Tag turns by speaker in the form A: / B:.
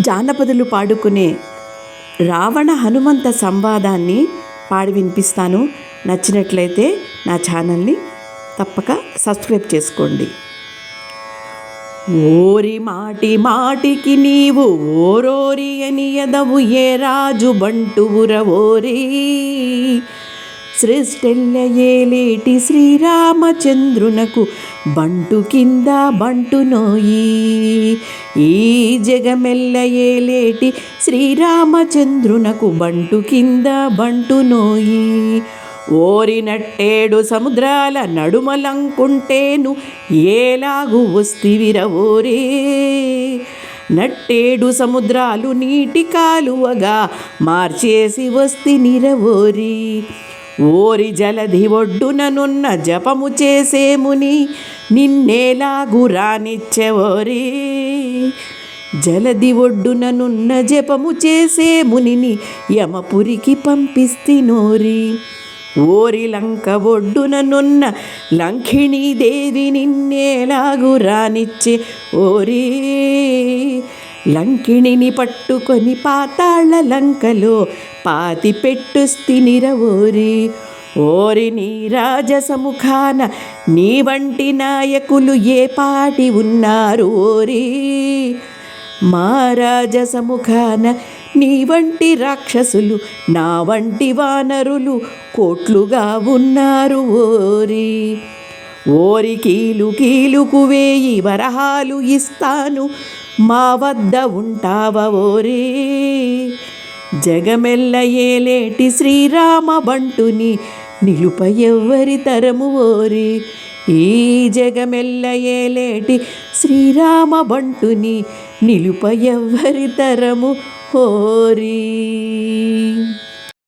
A: జానపదులు పాడుకునే రావణ హనుమంత సంవాదాన్ని పాడి వినిపిస్తాను నచ్చినట్లయితే నా ఛానల్ని తప్పక సబ్స్క్రైబ్ చేసుకోండి. ఓరి మాటి మాటికి నీవు ఓరోరి అని ఎదవు ఏ రాజు బంటువుర ఓరీ. సృష్టెల్ల ఏలేటి శ్రీరామచంద్రునకు బంటు కింద బంటు నోయి. ఈ జగమెల్ల ఏలేటి శ్రీరామచంద్రునకు బంటు కింద బంటు నోయి. ఓరినట్టేడు సముద్రాల నడుమలంకుంటేను ఏలాగు వస్తివిర ఓరే. నట్టేడు సముద్రాలు నీటి కాలువగా మార్చేసి వస్తి నిరవోరి ఓరి జలధి ఒడ్డుననున్న జపము చేసేముని నిన్నేలాగు రానిచ్చెవోరి జలది ఒడ్డుననున్న జపము చేసే మునిని యమపురికి పంపిస్తినోరి. ఓరి లంక ఒడ్డుననున్న లంకిణీ దేవి నిన్నేలాగు రానిచ్చే లంకిణిని పట్టుకొని పాతాళ లంకలో పాతి పెట్టుస్తినిర ఓరి ఓరి నీ రాజసముఖాన నీ వంటి నాయకులు ఏ పాటి ఉన్నారు ఓరి? మా రాజసముఖాన నీ వంటి రాక్షసులు నా వంటి వానరులు కోట్లుగా ఉన్నారు ఓరి. ఓరి కీలు కీలుకు వేయి వరహాలు ఇస్తాను మా వద్ద ఉంటావ ఓరి? జగమెల్ల ఏలేటి శ్రీరామ బంటుని నిలుప ఎవ్వరి తరము ఓరి? ఈ జగమెల్ల ఏలేటి శ్రీరామ బంటుని నిలుప ఎవ్వరి తరము ఓరి?